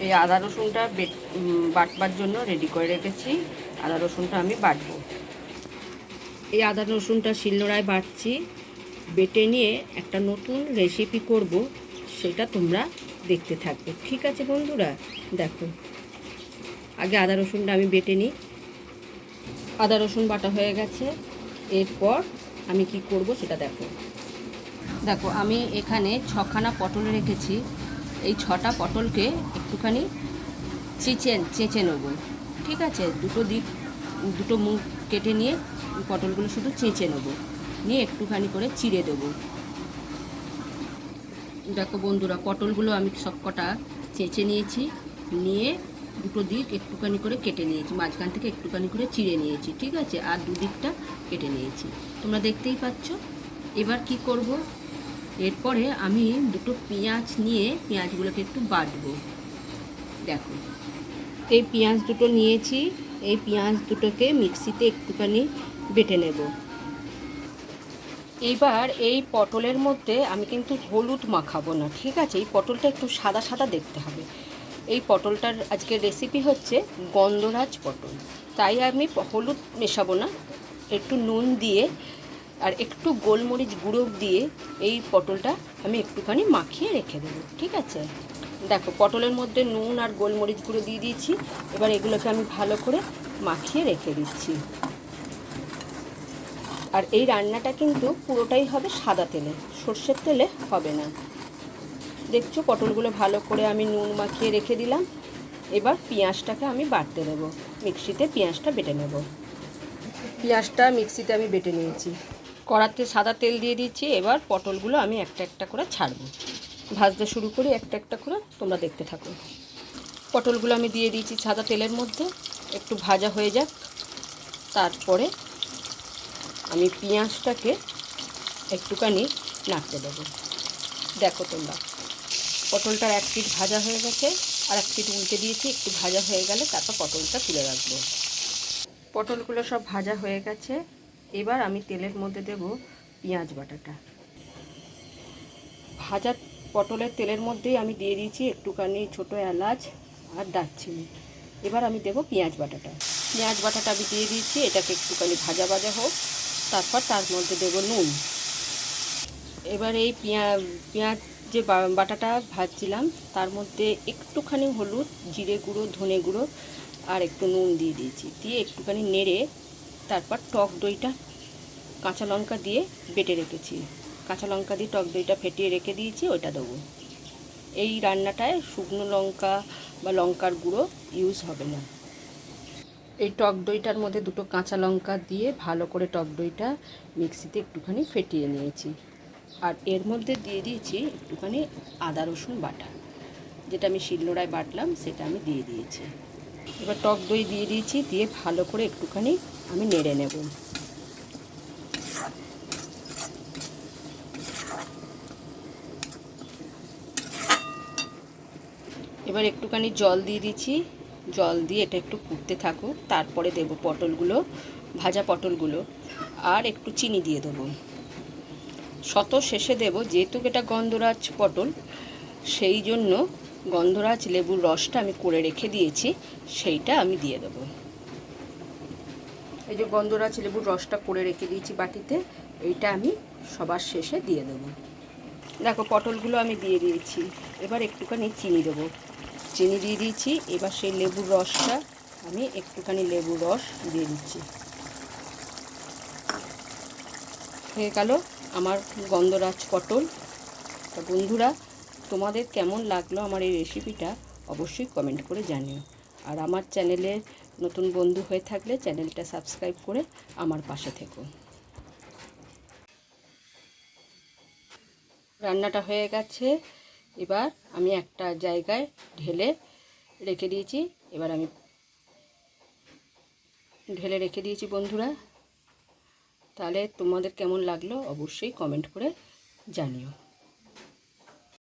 এই আদা রসুনটা বেট- বাটবার জন্য রেডি করে রেখেছি। আদা রসুনটা আমি বাটবো। এই আদা রসুনটা শিলনোড়ায় বাটছি। বেটে নিয়ে একটা নতুন রেসিপি করব, সেটা তোমরা দেখতে থাকবে। ঠিক আছে বন্ধুরা? দেখো। আগে আদা রসুনটা আমি বেটে নিই। আদা রসুন বাটা হয়ে গেছে। এরপর আমি কি করব সেটা দেখো। দেখো, আমি এখানে ছখানা পটল রেখেছি। এই ছটা পটলকে একটুখানি চেঁচে চেঁচে নেব। ঠিক আছে? দুটো দিক, দুটো মুখ কেটে নিয়ে পটলগুলো শুধু চেঁচে নেব। নিয়ে একটুখানি করে চিড়ে দেবো। দেখো বন্ধুরা, পটলগুলো আমি সব কটা চেঁচে নিয়েছি। নিয়ে দুটো দিক একটুখানি করে কেটে নিয়েছি। মাঝখান থেকে একটুখানি করে চিড়ে নিয়েছি। ঠিক আছে? আর দুদিকটা কেটে নিয়েছি। তোমরা দেখতেই পাচ্ছ। এবার কি করব? এরপরে আমি দুটো পেঁয়াজ নিয়ে পেঁয়াজগুলোকে একটু বাটবো। দেখো। এই পেঁয়াজ দুটো নিয়েছি, এই পেঁয়াজ দুটোকে মিক্সিতে একটুখানি বেটে নেব। এইবার এই পটলের মধ্যে আমি কিন্তু হলুদ মাখাবো না, ঠিক আছে? এই পটলটা একটু সাদা সাদা দেখতে হবে। এই পটলটার আজকের রেসিপি হচ্ছে গন্ধরাজ পটল। তাই আমি হলুদ মেশাবো না, একটু নুন দিয়ে আর একটু গোলমরিচ গুঁড়ো দিয়ে এই পটলটা আমি একটুখানি মাখিয়ে রেখে দেবো, ঠিক আছে? দেখো, পটলের মধ্যে নুন আর গোলমরিচ গুঁড়ো দিয়ে দিয়েছি। এবার এগুলোকে আমি ভালো করে মাখিয়ে রেখে দিচ্ছি। আর এই রান্নাটা কিন্তু পুরোটাই হবে সাদা তেলে, সর্ষের তেলে হবে না। দেখছ, পটলগুলো ভালো করে আমি নুন মাখিয়ে রেখে দিলাম। এবার পেঁয়াজটাকে আমি বাটতে দেবো। মিক্সিতে পেঁয়াজটা বেটে নেব। পেঁয়াজটা মিক্সিতে আমি বেটে নিয়েছি। কড়াতে সাদা তেল দিয়ে দিচ্ছি। এবার পটলগুলো আমি একটা একটা করে ছাড়বো। ভাজতে শুরু করি, একটা একটা করে, তোমরা দেখতে থাকো। পটলগুলো আমি দিয়ে দিয়েছি সাদা তেলের মধ্যে, একটু ভাজা হয়ে যাক। তারপরে আমি পেঁয়াজটাকে একটুখানি নাড়তে দেবো। দেখো তোমরা, পটলটার এক পিঠ ভাজা হয়ে গেছে, আর এক পিট উল্টে দিয়েছি, একটু ভাজা হয়ে গেলে তারপর পটলটা তুলে রাখব। পটলগুলো সব ভাজা হয়ে গেছে, এবার আমি তেলের মধ্যে দেব পেঁয়াজ বাটাটা। ভাজা পটলের তেলের মধ্যেই আমি দিয়ে দিয়েছি একটুখানি ছোটো এলাচ আর দারচিনি। এবার আমি দেব পেঁয়াজ বাটাটা। পেঁয়াজ বাটাটা আমি দিয়ে দিয়েছি, এটাকে একটুখানি ভাজা ভাজা হোক, তারপর তার মধ্যে দেব নুন। এবার এই পেঁয়াজ পেঁয়াজ যে বাটাটা ভাজছিলাম, তার মধ্যে একটুখানি হলুদ, জিরে গুঁড়ো, ধনে গুঁড়ো আর একটু নুন দিয়ে দিয়েছি। দিয়ে একটুখানি নেড়ে তারপর টক দইটা কাঁচা লঙ্কা দিয়ে বেটে রেখেছি। কাঁচা লঙ্কা দিয়ে টক দইটা ফেটিয়ে রেখে দিয়েছি, ওইটা দেবো। এই রান্নাটায় শুকনো লঙ্কা বা লঙ্কার গুঁড়ো ইউজ হবে না। এই টক দইটার মধ্যে দুটো কাঁচা লঙ্কা দিয়ে ভালো করে টক দইটা মিক্সিতে একটুখানি ফেটিয়ে নিয়েছি। আর এর মধ্যে দিয়ে দিয়েছি একটুখানি আদা রসুন বাটা, যেটা আমি শিলনোড়ায় বাটলাম, সেটা আমি দিয়ে দিয়েছি। এবার টক দই দিয়ে দিয়েছি, দিয়ে ভালো করে একটুখানি আমি নেড়ে নেব। এবার একটুখানি জল দিয়ে দিচ্ছি। জল দিয়ে এটা একটু ফুটতে থাকুক, তারপরে দেবো পটলগুলো, ভাজা পটলগুলো, আর একটু চিনি দিয়ে দেবো। শত শেষে দেব যেহেতু এটা গন্ধরাজ পটল, সেই জন্য গন্ধরাজ লেবুর রসটা আমি করে রেখে দিয়েছি, সেইটা আমি দিয়ে দেবো। এই যে গন্ধরাজ লেবুর রসটা করে রেখে দিয়েছি বাটিতে, এইটা আমি সবার শেষে দিয়ে দেবো। দেখো পটলগুলো আমি দিয়ে দিয়েছি, এবার একটুখানি চিনি দেবো। চিনি দিয়ে দিয়েছি। এবার সেই লেবুর রসটা আমি একটুখানি লেবুর রস দিয়ে দিচ্ছি। হয়ে গেল আমার গন্ধরাজ পটল। তা বন্ধুরা, তোমাদের কেমন লাগল আমার এই রেসিপিটা অবশ্যই কমেন্ট করে জানিও। আর আমার চ্যানেলে নতুন বন্ধু হয়ে থাকলে চ্যানেলটা সাবস্ক্রাইব করে আমার পাশে থেকো। রান্নাটা হয়ে গেছে। এবার আমি একটা জায়গায় ঢেলে রেখে দিয়েছি। এবার আমি ঢেলে রেখে দিয়েছি বন্ধুরা। তাহলে তোমাদের কেমন লাগল অবশ্যই কমেন্ট করে জানিও।